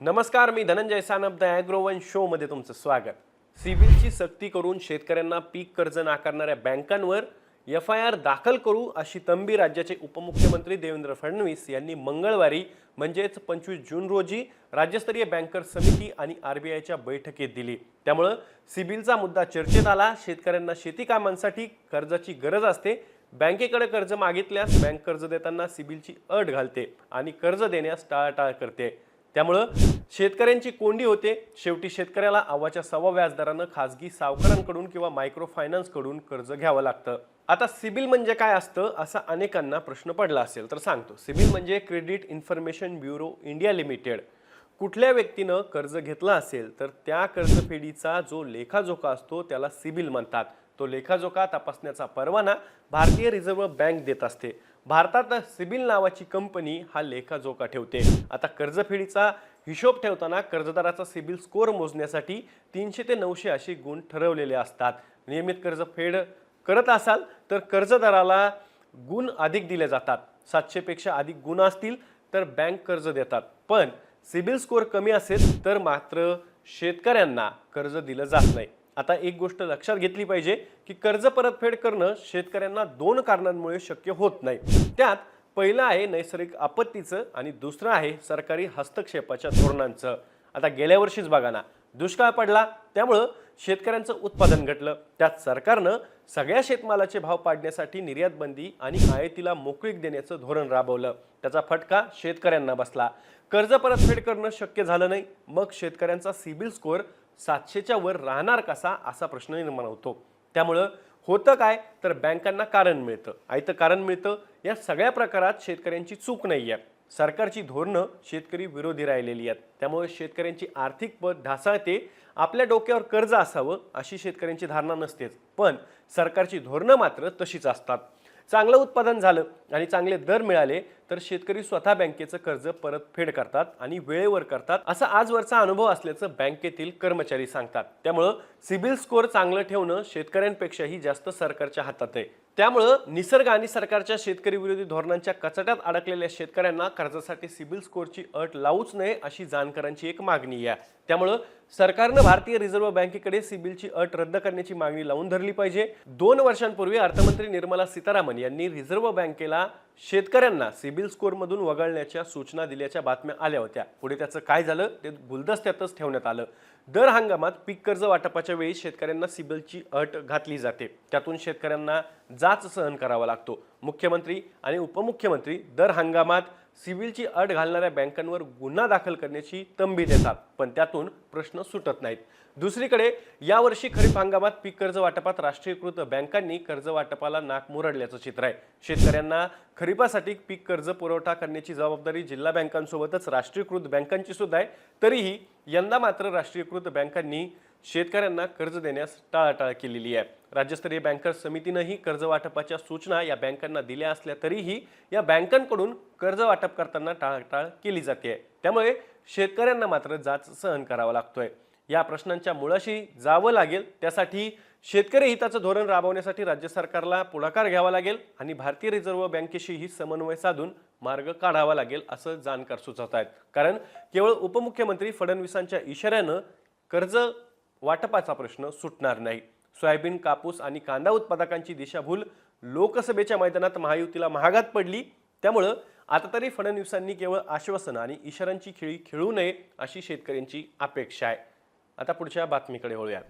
नमस्कार मी धनंजय सानप द ॲग्रोवन शोमध्ये तुमचं स्वागत. सिबिलची सक्ती करून शेतकऱ्यांना पीक कर्ज नाकारणाऱ्या बँकांवर एफ आय आर दाखल करू अशी तंबी राज्याचे उपमुख्यमंत्री देवेंद्र फडणवीस यांनी मंगळवारी म्हणजेच पंचवीस जून रोजी राज्यस्तरीय बँकर समिती आणि आर बी आयच्या बैठकीत दिली. त्यामुळं सिबिलचा मुद्दा चर्चेत आला शेतकऱ्यांना शेती कामांसाठी कर्जाची गरज असते बँकेकडे कर्ज मागितल्यास बँक कर्ज देताना सिबिलची अट घालते आणि कर्ज देण्यास टाळाटाळ करते. त्यामुळं शेतकऱ्यांची कोंडी होते. शेवटी शेतकऱ्याला आवाच्या सव्वा व्याजदरानं खाजगी सावकारांकडून किंवा मायक्रो फायनान्सकडून कर्ज घ्यावं लागतं. आता सिबिल म्हणजे काय असतं? असा अनेकांना प्रश्न पडला असेल तर सांगतो. सिबिल म्हणजे credit information bureau India limited. कुठल्या व्यक्तीनं कर्ज घेतलं असेल तर त्या कर्जफेडीचा जो लेखाजोखा असतो त्याला सिबिल म्हणतात. तो लेखाजोखा तपासण्याचा परवाना भारतीय रिझर्व्ह बँक देत असते. भारतात सिबिल नावाची कंपनी हा लेखाजोखा ठेवते. आता कर्जफेडीचा हिशोब ठेवताना कर्जदाराचा सिबिल स्कोअर मोजण्यासाठी तीनशे ते नऊशे असे गुण ठरवलेले असतात. नियमित कर्जफेड करत असाल तर कर्जदाराला गुण अधिक दिले जातात. सातशेपेक्षा अधिक गुण असतील तर बँक कर्ज देतात. पण सिबिल स्कोअर कमी असेल तर मात्र शेतकऱ्यांना कर्ज दिलं जात नाही. आता एक गोष्ट लक्षात घेतली पाहिजे की कर्ज परतफेड करणं शेतकऱ्यांना दोन कारणांमुळे शक्य होत नाही. त्यात पहिलं आहे नैसर्गिक आपत्तीचं आणि दुसरं आहे सरकारी हस्तक्षेपाच्या धोरणांचं. आता गेल्या वर्षीच बघा ना दुष्काळ पडला त्यामुळं शेतकऱ्यांचं उत्पादन घटलं. त्यात सरकारनं सगळ्या शेतमालाचे भाव पाडण्यासाठी निर्यात बंदी आणि आयातीला मोकळीक देण्याचं धोरण राबवलं. त्याचा फटका शेतकऱ्यांना बसला. कर्ज परतफेड करणं शक्य झालं नाही. मग शेतकऱ्यांचा सिबिल स्कोअर सातशेच्या वर राहणार कसा असा प्रश्न निर्माण होतो. त्यामुळं होतं काय? तर बँकांना कारण मिळतं. आयतं कारण मिळतं. या सगळ्या प्रकारात शेतकऱ्यांची चूक नाही आहे सरकारची धोरणं शेतकरी विरोधी राहिलेली आहेत. त्यामुळे शेतकऱ्यांची आर्थिक पद ढासळते. आपल्या डोक्यावर कर्ज असावं अशी शेतकऱ्यांची धारणा नसतेच. पण सरकारची धोरणं मात्र तशीच असतात. चांगलं उत्पादन झालं आणि चांगले दर मिळाले तर शेतकरी स्वतः बँकेचं कर्ज परतफेड करतात आणि वेळेवर करतात असा आजवरचा अनुभव असल्याचं बँकेतील कर्मचारी सांगतात. त्यामुळं सिबिल स्कोअर चांगलं ठेवणं शेतकऱ्यांपेक्षाही जास्त सरकारच्या हातात आहे. त्यामुळं निसर्ग आणि सरकारच्या शेतकरी विरोधी धोरणांच्या कचट्यात अडकलेल्या शेतकऱ्यांना कर्जासाठी सिबिल स्कोअरची अट लावूच नये अशी जाणकारांची एक मागणी आहे. त्यामुळं सरकारनं भारतीय रिझर्व्ह बँकेकडे सिबिलची अट रद्द करण्याची मागणी लावून धरली पाहिजे. दोन वर्षांपूर्वी अर्थमंत्री निर्मला सीतारामन यांनी रिझर्व्ह बँकेला शेतकऱ्यांना सिबिल स्कोअरमधून वगळण्याच्या सूचना दिल्याच्या बातम्या आल्या होत्या. पुढे त्याचं काय झालं ते गुलदस्त्यातच ठेवण्यात आलं. दर हंगामात पीक कर्ज वाटपाच्या वेळी शेतकऱ्यांना सिबिलची अट घातली जाते. त्यातून शेतकऱ्यांना जाच सहन करावा लागतो. मुख्यमंत्री आणि उपमुख्यमंत्री दर हंगामात सिव्हिलची अट घालणाऱ्या बँकांवर गुन्हा दाखल करण्याची तंबी देतात पण त्यातून प्रश्न सुटत नाहीत. दुसरीकडे यावर्षी खरीप हंगामात पीक कर्ज वाटपात राष्ट्रीयकृत बँकांनी कर्ज वाटपाला नाक मुरडल्याचं चित्र आहे. शेतकऱ्यांना खरीपासाठी पीक कर्ज पुरवठा करण्याची जबाबदारी जिल्हा बँकांसोबतच राष्ट्रीयकृत बँकांची सुद्धा आहे. तरीही यंदा मात्र राष्ट्रीयकृत बँकांनी शेतकऱ्यांना कर्ज देण्यास टाळाटाळ केलेली आहे. राज्यस्तरीय बँकर्स समितीनंही कर्ज वाटपाच्या सूचना या बँकांना दिल्या असल्या तरीही या बँकांकडून कर्ज वाटप करताना टाळाटाळ केली जाते. त्यामुळे शेतकऱ्यांना मात्र जाच सहन करावा लागतोय. या प्रश्नांच्या मुळाशी जावं लागेल त्यासाठी शेतकरी हिताचं धोरण राबवण्यासाठी राज्य सरकारला पुढाकार घ्यावा लागेल आणि भारतीय रिझर्व्ह बँकेशीही समन्वय साधून मार्ग काढावा लागेल असं जाणकार सुचवत आहेत कारण केवळ उपमुख्यमंत्री फडणवीसांच्या इशाऱ्यानं कर्ज वाटपाचा प्रश्न सुटणार नाही. सोयाबीन कापूस आणि कांदा उत्पादकांची दिशाभूल लोकसभेच्या मैदानात महायुतीला महागात पडली. त्यामुळं आता तरी फडणवीसांनी केवळ आश्वासनं आणि इशारांची खेळी खेळू नये अशी शेतकऱ्यांची अपेक्षा आहे. आता पुढच्या बातमीकडे वळूया.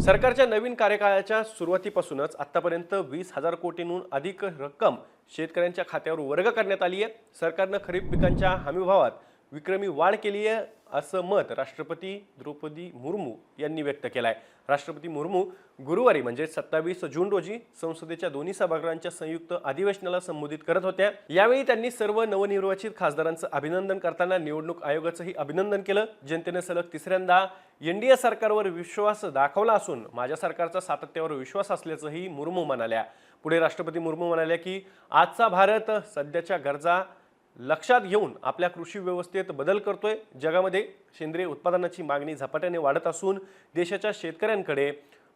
सरकारच्या नवीन कार्यकाळाच्या सुरुवातीपासूनच आतापर्यंत वीस हजार कोटींहून अधिक रक्कम शेतकऱ्यांच्या खात्यावर वर्ग करण्यात आली आहे. सरकारनं खरीप पिकांच्या हमीभावात विक्रमी वाढ केली आहे असं मत राष्ट्रपती द्रौपदी मुर्मू यांनी व्यक्त केलं आहे राष्ट्रपती मुर्मू गुरुवारी म्हणजे सत्तावीस जून रोजी संसदेच्या दोन्ही सभागृहांच्या संयुक्त अधिवेशनाला संबोधित करत होत्या. यावेळी त्यांनी सर्व नवनिर्वाचित खासदारांचं अभिनंदन करताना निवडणूक आयोगाचंही अभिनंदन केलं. जनतेनं सलग तिसऱ्यांदा एनडीए सरकारवर विश्वास दाखवला असून माझ्या सरकारचा सातत्यावर विश्वास असल्याचंही मुर्मू म्हणाल्या. पुढे राष्ट्रपती मुर्मू म्हणाल्या की आजचा भारत सध्याच्या गरजा लक्षात घेऊन आपल्या कृषी व्यवस्थेत बदल करतोय. जगामध्ये सेंद्रिय उत्पादनाची मागणी झपाट्याने वाढत असून देशाच्या शेतकऱ्यांकडे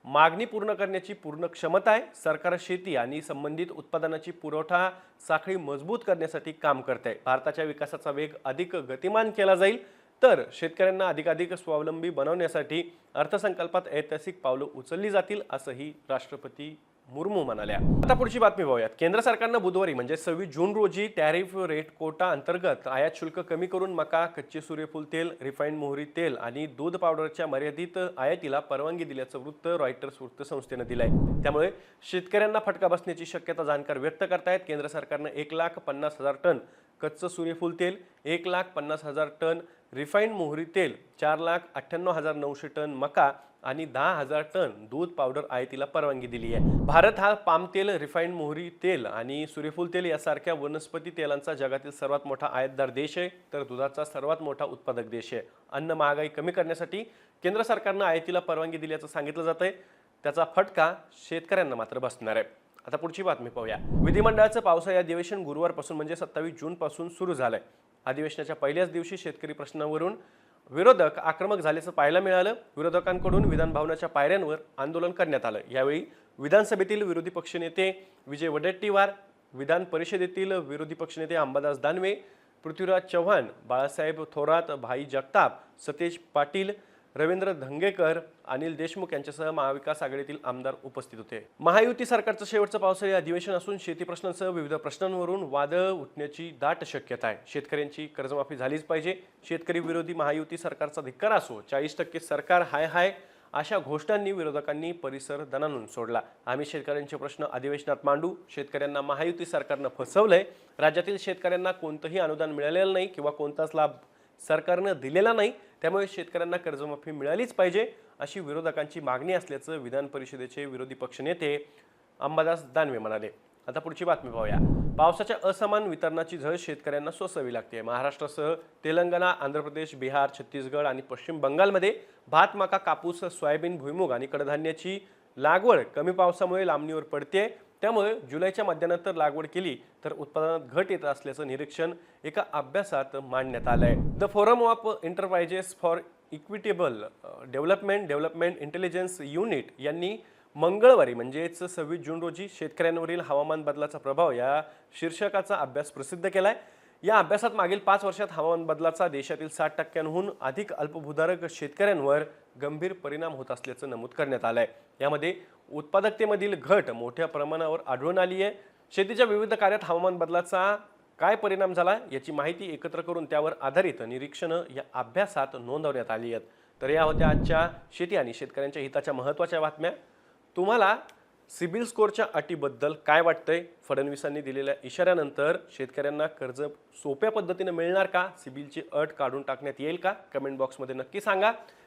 मागणी पूर्ण करण्याची पूर्ण क्षमता आहे. सरकार शेती आणि संबंधित उत्पादनाची पुरवठा साखळी मजबूत करण्यासाठी काम करते भारताच्या विकासाचा वेग अधिक गतिमान केला जाईल. तर शेतकऱ्यांना अधिकाधिक स्वावलंबी बनवण्यासाठी अर्थसंकल्पात ऐतिहासिक पावलं उचलली जातील असंही राष्ट्रपती मुर्मू म्हणाल्या. आता पुढची बातमी पाहूयात केंद्र सरकारनं बुधवारी म्हणजे सव्वीस जून रोजी टॅरिफ रेट कोटा अंतर्गत आयात शुल्क कमी करून मका कच्चे सूर्यफूल तेल रिफाईंड मोहरी तेल आणि दूध पावडरच्या मर्यादित आयातीला परवानगी दिल्याचं वृत्त रॉयटर्स वृत्तसंस्थेनं दिलंय. त्यामुळे शेतकऱ्यांना फटका बसण्याची शक्यता जाणकार व्यक्त करतायत. केंद्र सरकारनं एक लाख पन्नास हजार टन कच्चं सूर्यफूल तेल एक लाख पन्नास हजार टन रिफाईंड मोहरी तेल चार लाख अठ्ठ्याण्णव हजार नऊशे टन मका आणि दहा हजार टन दूध पावडर आयातीला परवानगी दिली आहे. भारत हा पाम तेल रिफाईंड मोहरी तेल आणि सूर्यफूल तेल यासारख्या वनस्पती तेलांचा जगातील सर्वात मोठा आयातदार देश आहे. तर दुधाचा सर्वात मोठा उत्पादक देश आहे. अन्न महागाई कमी करण्यासाठी केंद्र सरकारनं आयातीला परवानगी दिल्याचं सांगितलं जात आहे त्याचा फटका शेतकऱ्यांना मात्र बसणार आहे. आता पुढची बातमी पाहूया. विधिमंडळाचं पावसाळी अधिवेशन गुरुवारपासून म्हणजे सत्तावीस जूनपासून सुरू सुरू झालंय. अधिवेशनाच्या पहिल्याच दिवशी शेतकरी प्रश्नावरून विरोधक आक्रमक झाल्याचं पाहायला मिळालं. विरोधकांकडून विधानभवनाच्या पायऱ्यांवर आंदोलन करण्यात आलं. यावेळी विधानसभेतील विरोधी पक्षनेते विजय वडेट्टीवार विधान परिषदेतील विरोधी पक्षनेते अंबादास दानवे पृथ्वीराज चव्हाण बाळासाहेब थोरात भाई जगताप सतेज पाटील रवींद्र धंगेकर अनिल देशमुख यांच्यासह महाविकास आघाडीतील आमदार उपस्थित होते. महायुती सरकारचं शेवटचं पावसाळी अधिवेशन असून शेती प्रश्नांसह विविध प्रश्नांवरून वाद उठण्याची दाट शक्यता आहे. शेतकऱ्यांची कर्जमाफी झालीच पाहिजे. शेतकरी विरोधी महायुती सरकारचा धिक्कार असो चाळीस टक्के सरकार हाय हाय अशा घोषणांनी विरोधकांनी परिसर दणानून सोडला. आम्ही शेतकऱ्यांचे प्रश्न अधिवेशनात मांडू शेतकऱ्यांना महायुती सरकारनं फसवलंय. राज्यातील शेतकऱ्यांना कोणतंही अनुदान मिळालेलं नाही किंवा कोणताच लाभ सरकारनं दिलेला नाही त्यामुळे शेतकऱ्यांना कर्जमाफी मिळालीच पाहिजे अशी विरोधकांची मागणी असल्याचं विधान परिषदेचे विरोधी पक्षनेते अंबादास दानवे म्हणाले. आता पुढची बातमी पाहूया. पावसाच्या असमान वितरणाची झळ शेतकऱ्यांना सोसावी लागते महाराष्ट्रासह तेलंगणा आंध्र प्रदेश बिहार छत्तीसगड आणि पश्चिम बंगालमध्ये भात मका कापूस सोयाबीन भुईमुग आणि कडधान्याची लागवड कमी पावसामुळे लांबणीवर पडते त्यामुळे जुलैच्या मध्यानंतर लागवड केली तर उत्पादनात घट येत असल्याचं निरीक्षण एका अभ्यासात मांडण्यात आलं आहे the forum of enterprises for equitable development development intelligence unit यांनी मंगळवारी म्हणजेच सव्वीस जून रोजी शेतकऱ्यांवरील हवामान बदलाचा प्रभाव या शीर्षकाचा अभ्यास प्रसिद्ध केला आहे या अभ्यासात मागील पाच वर्षात हवामान बदलाचा देशातील साठ टक्क्यांहून अधिक अल्पभूधारक शेतकऱ्यांवर गंभीर परिणाम होत असल्याचं नमूद करण्यात आलं आहे यामध्ये उत्पादकतेमधील घट मोठ्या प्रमाणावर आढळून आली आहे. शेतीच्या विविध कार्यात हवामान बदलाचा काय परिणाम झाला याची माहिती एकत्र करून त्यावर आधारित निरीक्षणं या अभ्यासात नोंदवण्यात आली आहेत. तर या होत्या आजच्या शेती आणि शेतकऱ्यांच्या हिताच्या महत्त्वाच्या बातम्या. तुम्हाला सिबिल स्कोअरच्या अटीबद्दल काय वाटतंय? फडणवीसांनी दिलेल्या इशाऱ्यानंतर शेतकऱ्यांना कर्ज सोप्या पद्धतीने मिळणार का? सिबिलची अट काढून टाकण्यात येईल का? कमेंट बॉक्समध्ये नक्की सांगा.